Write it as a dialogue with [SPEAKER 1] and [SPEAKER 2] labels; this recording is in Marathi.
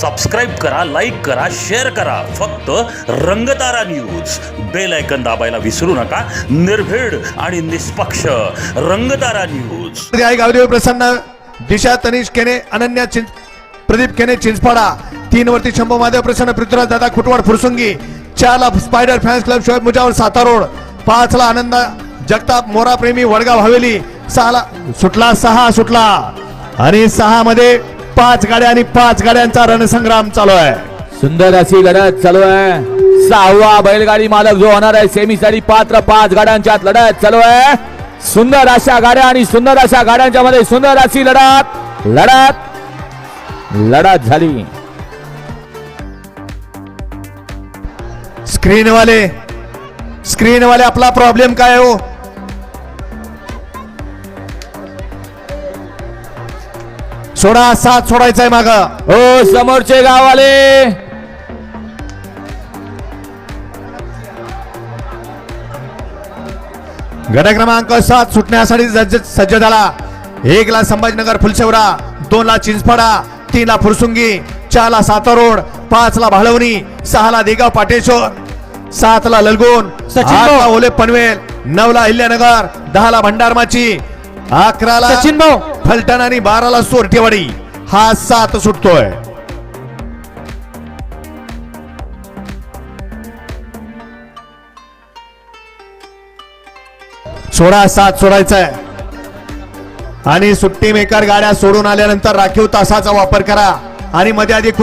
[SPEAKER 1] सबस्क्राईब करा लाईक करा शेअर करा. फक्त रंगतारा न्यूज बेल ऐकन दाबायला विसरू नका. निर्भीड आणि निष्पक्ष रंगतारा न्यूज
[SPEAKER 2] आई गावदेव प्रसन्न दिशा तनिष केने अनन्या चिंच प्रदीप केने चिंचपाडा तीन वरती शंभू महादेव प्रसन्न पृथ्वीराज दादा खुटवाड फुरसुंगी. चारला spider fans club Shoaib Mujawar साता रोड आनंद जगताप मोरा प्रेमी वडगाव हवेली. सहाला सुटला सहा सुटला. आणि सहा मध्ये पाच गाड्या आणि पाच गाड्यांचा रणसंग्राम चालू आहे.
[SPEAKER 3] सुंदर अशी लढत चालू आहे. सहावा बैलगाडी मालक जो होणार आहे सेमी साठी पात्र पाच गाड्यांच्यात लढत चालू आहे. सुंदर अशा गाड्या आणि सुंदर अशा गाड्यांच्या मध्ये सुंदर अशी लढत लढत लढत झाली.
[SPEAKER 2] स्क्रीन वाले स्क्रीन वाले आपला प्रॉब्लेम काय हो? सोडा सात सोडायचा आहे माग.
[SPEAKER 3] हो समोरचे गाववाले.
[SPEAKER 2] गट क्रमांक सात सुटण्यासाठी सज्ज सज्ज झाला. एक ला संभाजीनगर फुलशेवरा दोन ला चिंचपाडा तीन ला फुरसुंगी. चार ला साता रोड पाच ला भाळवणी. सहा ला देगाव पाटेश्वर. सात ला ललगुण ओले पनवेल. नऊ ला अहिल्यानगर दहा ला भंडारमाची. अकरा ला
[SPEAKER 3] सचिन भाऊ.
[SPEAKER 2] फलटण आणि बाराला सोरठेवाडी. हा सात सुटतोय. सोळा सात सोडायचा आहे आणि सुट्टी मेकर गाड्या सोडून आल्यानंतर राखीव तासाचा वापर करा. आणि मध्ये आधी कुणी